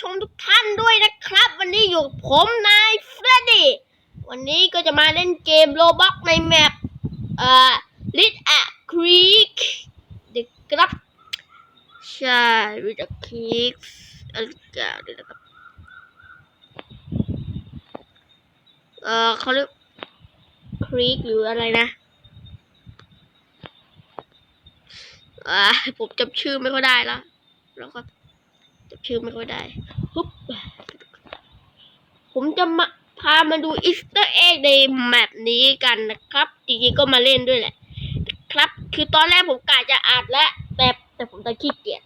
ชมทุกท่านด้วยนะครับ วันนี้อยู่กับผมนายเฟรดดี้วันนี้ก็จะมาเล่นเกมโรบ็อกในแมปเอ่อลิทอะครีกเด็กครับใช่ลิทอะครีกอะไรกันเดี๋ยวนะครับเอ่อเขาเรียกครีกหรืออะไรนะอ่าผมจำชื่อไม่ค่อยได้แล้วแล้วก็ จำชื่อไม่ค่อยได้ฮึบผมจะมาพามาดูอีสเตอร์เอ็กในแมปนี้กันนะครับ จริงๆก็มาเล่นด้วยแหละ ครับ คือตอนแรกผมกะจะอัดแล้วแต่แต่ผมตะขี้เกียจ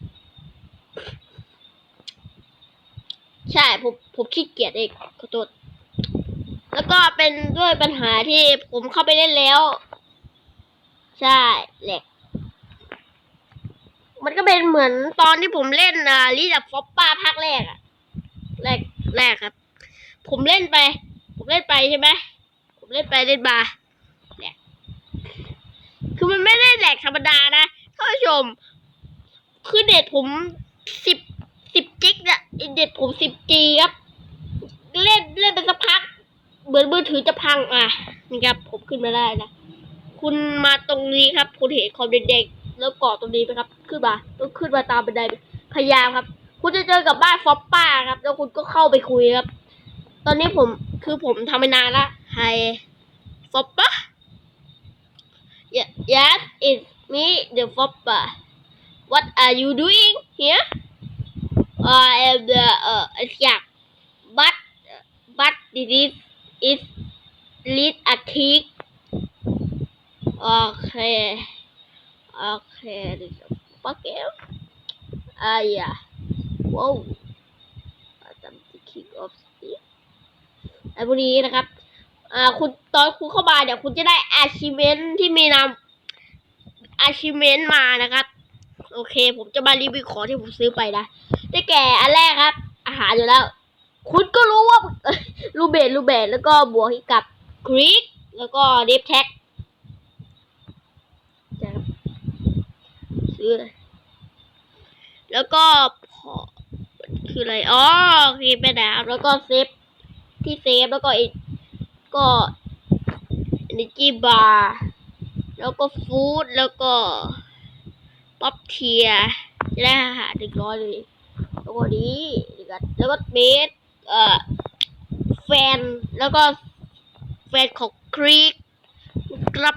ใช่ผมผมขี้เกียจเองขอโทษแล้วก็เป็นด้วยปัญหาที่ผมเข้าไปเล่นแล้ว ใช่แหลก มันก็เป็นเหมือนตอนที่ผมเล่นอ่าลีดับฟอปป้าภาคแรกอะแรกแรกครับ ผมเล่นไป ผมเล่นไปใช่ไหมผมเล่นไปเล่นมาแหลกคือมันไม่ได้แหลกธรรมดานะท่านผู้ชม คือเด็ดผมสิบสิบจิกอะเด็ดผมสิบจีครับ เล่นเล่นไปสักพัก เหมือนมือถือจะพังอะนี่ครับ ผมขึ้นมาได้นะ คุณมาตรงนี้ครับ คุณเห็นคอมเด็กๆ แล้วเกาะตรงนี้ไหมครับ ขึ้นมาต้องขึ้นมาตามบันไดพยายามครับ คุณจะเจอกับบ้านฟอปป้าครับ แล้วคุณก็เข้าไปคุยครับ ตอนนี้ผมคือผมทำไปนานละไฮฟอปป้า yes it's me the foppa what are you doing here I am the uh shark but but this is is lead a kick โอเคโอเคดิปะเกลอ่าอย่าว้าวจำที่ kick off stick ไอ้พวกนี้นะครับ อ่า คุณตอนคุณเข้ามาเดี๋ยวคุณจะได้ achievement ที่มีนาม achievement มานะครับ โอเค ผมจะมารีวิวของที่ผมซื้อไปนะ ได้แก่อันแรกครับ อาหารอยู่แล้ว คุณก็รู้ว่า รูเบตรูเบตแล้วก็บวกกับครีกแล้วก็เดฟแท็ก ซื้อแล้วก็พอคืออะไร อ๋อโอเคไปน้ำแล้วก็เซฟที่เซฟแล้วก็อีกก็ energy bar แล้วก็ฟู้ดแล้วก็ป๊อปเทียจะได้อาหารหนึ่งร้อยเลยแล้วก็นี้แล้วก็เบสเอ่อแฟนแล้วก็แฟนของครีกครับ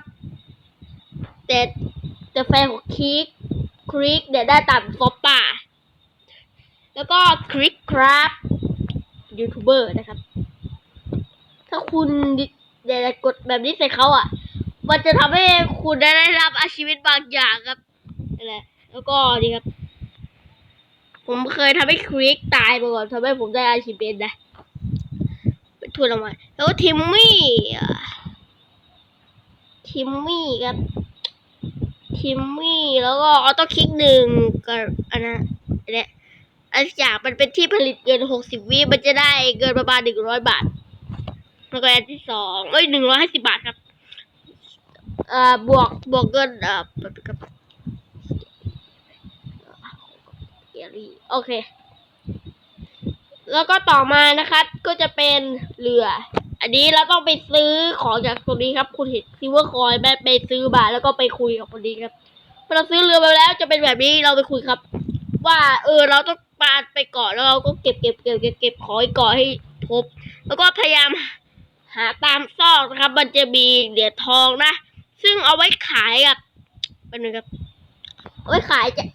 แต่แต่แฟนของครีก ครีกเนี่ยได้ตามฟอปป่า แล้วก็ครีกครับยูทูบเบอร์นะครับ ถ้าคุณเดี๋ยวกดแบบนี้ใส่เขาอะ มันจะทำให้คุณได้รับอาชีพบางอย่างครับอะไรแล้วก็นี่ครับ ผมเคยทำให้ครีกตายมาก่อนทำให้ผมได้อาชีพเป็นนะทุนออกมาแล้วทิมมี่ทิมมี่ครับ ทิมมี่ แล้วก็ออโต้คลิกหนึ่งกับอันนั้นอันเนี้ยอันจากมันเป็นที่ผลิตเกินหกสิบวิมันจะได้เกินประมาณหนึ่งร้อยบาท แล้วก็อันที่สองเอ้ยหนึ่งร้อยห้าสิบบาทครับเอ่อบวกบวกเงินเอ่อเกลี่โอเค แล้วก็ต่อมานะครับ ก็จะเป็นเรือ อันนี้เราต้องไปซื้อของจากคนนี้ครับ คุณเห็นซิเวอร์คอยแม่ไปซื้อบาแล้วก็ไปคุยกับคนนี้ครับพอเราซื้อเรือมาแล้วจะเป็นแบบนี้เราไปคุยครับ ว่า เออ เราต้องปาไปเกาะแล้วเราก็เก็บเก็บเก็บเก็บเก็บของเกาะให้ครบแล้วก็พยายามหาตามซอกนะครับ มันจะมีเหรียญทองนะ ซึ่งเอาไว้ขายกับเป็นไงครับเอาไว้ขายจะ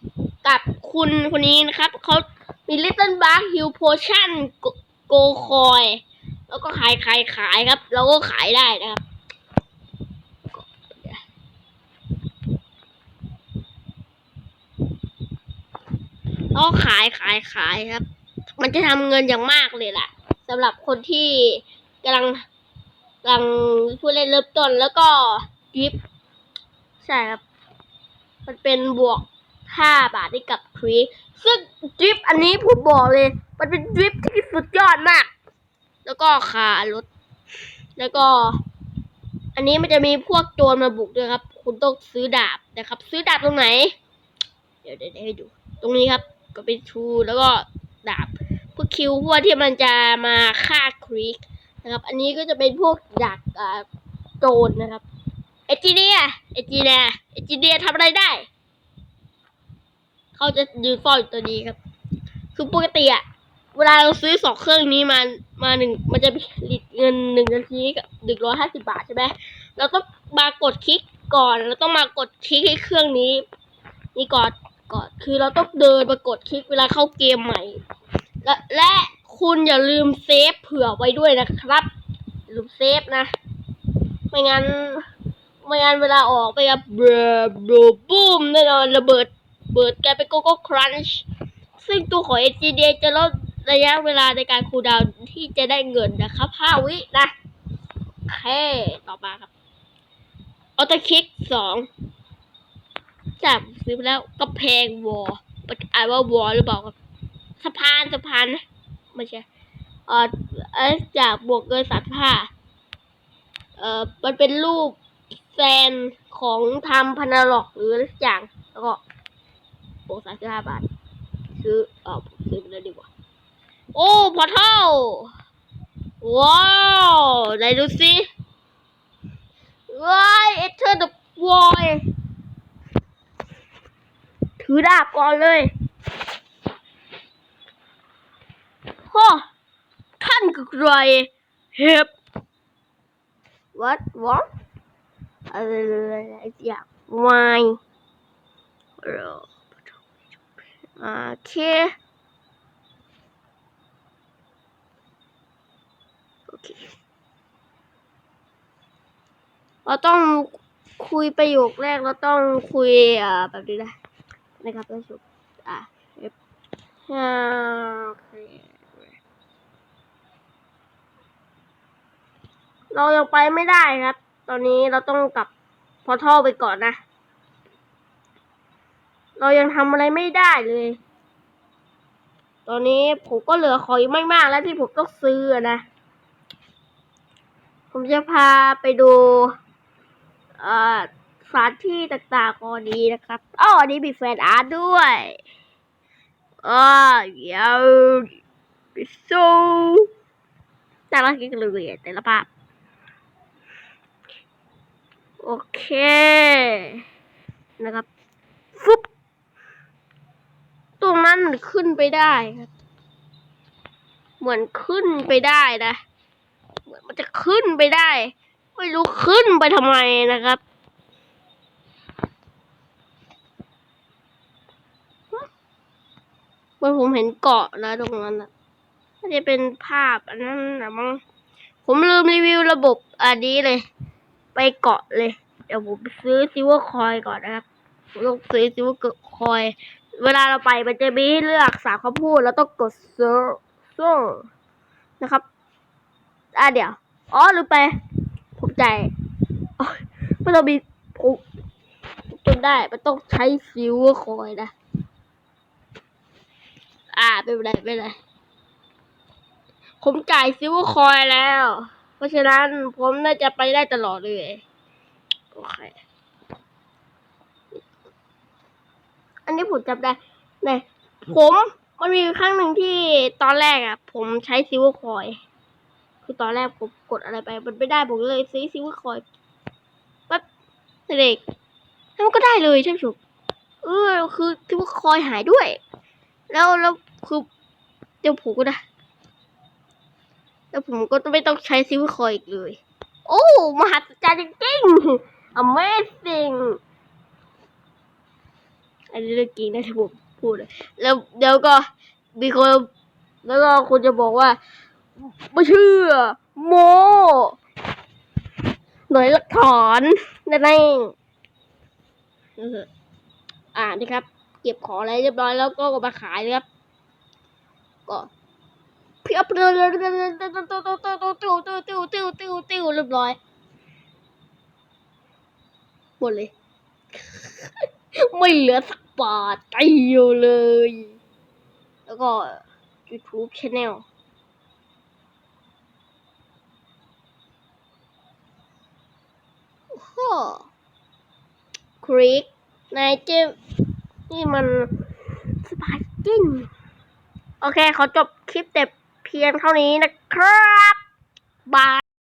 กับคุณคนนี้นะครับเขามี Little Bark Hill Potion Go Coin แล้วก็ขายขายขายครับ เราก็ขายได้นะครับแล้วก็ขายขายขายครับ มันจะทำเงินอย่างมากเลยล่ะสำหรับคนที่กำลังกำลังผู้เล่นเริ่มต้นแล้วก็ดริฟต์ใช่ครับ มันเป็นบวกห้าบาทให้กับครีซึ่งดริฟต์อันนี้ผมบอกเลย มันเป็นดริฟต์ที่สุดยอดมาก แล้วก็ขารถ แล้วก็ อันนี้มันจะมีพวกโจรมาบุกด้วยครับ คุณต้องซื้อดาบนะครับ ซื้อดาบตรงไหน เดี๋ยวเดี๋ยวให้ดู ตรงนี้ครับ ก็เป็นชูแล้วก็ดาบเวกคิวพวกที่มันจะมาฆ่าคริกนะครับ อันนี้ก็จะเป็นพวกดักอ่าโจรนะครับ เอจิเนียเอจิเนียเอจิเนียทำอะไรได้ เขาจะยืนเฝ้าอยู่ตัวนี้ครับ คือปกติอะ เวลาเราซื้อสองเครื่องนี้มามาหนึ่งมันจะผลิตเงินหนึ่งนาทีกับหนึ่งร้อยห้าสิบาทใช่ไหมเราต้องมากดคลิกก่อนเราต้องมากดคลิกให้เครื่องนี้ นี่ก่อนก่อนคือเราต้องเดินมากดคลิกเวลาเข้าเกมใหม่ และและคุณอย่าลืมเซฟเผื่อไว้ด้วยนะครับลืมเซฟนะ ไม่งั้นไม่งั้นเวลาออกไปกับเบรบบูมแน่นอนระเบิดเบิดกลายเป็นโกโก้ครันช์ซึ่งตัวของ SGD จะลด ระยะเวลาในการคูลดาวน์ที่จะได้เงินนะครับ5วินะโอเคต่อมาครับออโต้คิกสองจับซื้อไปแล้วกระแพงวอลอ่านว่าวอลหรือเปล่าครับสะพานสะพานนะไม่ใช่เอ่อเอ่อจากบวกเกินสามห้าเอ่อมันเป็นรูปแฟนของทำพานาล็อกหรืออะไรสักอย่างแล้วก็บวกสามสิบห้าบาทซื้อเออซื้อไปเลยดีกว่า โอ้พอเท่า ว้าวไหนดูสิว้ายเอเธอร์เดอะวอยถือดาบก่อนเลยฮ่อท่านคือใครเห็บ what what อะไรอะไรอยางวายโอเค โอ เค เราต้องคุยประโยคแรกเราต้องคุยอ่าแบบนี้นะนะครับท่านผู้ชมอะเอฟอ่าโอเคเรายังไปไม่ได้ครับ ตอนนี้เราต้องกลับพอท่อไปก่อนนะ เรายังทำอะไรไม่ได้เลย ตอนนี้ผมก็เหลือของอีกไม่มากแล้วที่ผมต้องซื้อนะ ผมจะพาไปดูสถานที่ต่างๆก่อนนี้นะครับอ้ออันนี้มีแฟนอาร์ตด้วยอ้าวเยวไปซูน่ารักจริงเลยแต่ละภาพ โอเค นะครับ ฟุบตรงนั้นมันขึ้นไปได้ครับ เหมือนขึ้นไปได้นะ เหมือนมันจะขึ้นไปได้ ไม่รู้ขึ้นไปทำไมนะครับเมื่อผมเห็นเกาะนะตรงนั้นนะน่าจะเป็นภาพอันนั้นนะมั้งผมลืมรีวิวระบบอันนี้เลย ไปเกาะเลย เดี๋ยวผมไปซื้อซิวเวอร์คอยก่อนนะครับผมต้องซื้อซิวเวอร์คอย เวลาเราไปมันจะมีให้เลือกสามคำพูดแล้วต้องกดเซอร์โซนะครับ อะเดี๋ยว อ๋อลืมไป ผมใจมันต้องมีผมจำได้ มันต้องใช้ซิลเวอร์คอยนะ อ่าไม่เป็นไรไม่เป็นไร ผมจ่ายซิลเวอร์คอยแล้ว เพราะฉะนั้นผมน่าจะไปได้ตลอดเลย โอเค อันนี้ผมจำได้ในผมมันมีครั้งหนึ่งที่ตอนแรกอะ ผมใช้ซิลเวอร์คอย คือตอนแรกผมกดอะไรไป มันไม่ได้ผมเลยซื้อซิวอร์คอยปั๊บเด็กแล้วมันก็ได้เลยใช่ไหมชุบเออคือซิวอร์คอยหายด้วย แล้วแล้วคือเดี๋ยวผมก็ได้ แล้วผมก็ไม่ต้องใช้ซิวอร์คอยอีกเลย โอ้มหัศจรรย์จริง Amazing อันนี้เรื่องจริงนะที่ผมพูดแล้วเดี๋ยวก็มีคนแล้วก็คุณจะบอกว่า ไม่เชื่อ โมหน่วยหลักฐานนั่นอ่านี่ครับ เก็บของอะไรเรียบร้อยแล้วก็มาขายนะครับ ก็เพียบเลยติวติวติวติวติวติวเรียบร้อยหมดเลย ไม่เหลือสักบาทเดียวเลย แล้วก็ YouTube Channel คริกนายเจมนี่มันสปายจริงโอเค ขอจบคลิปแต่เพียงเท่านี้นะครับ บาย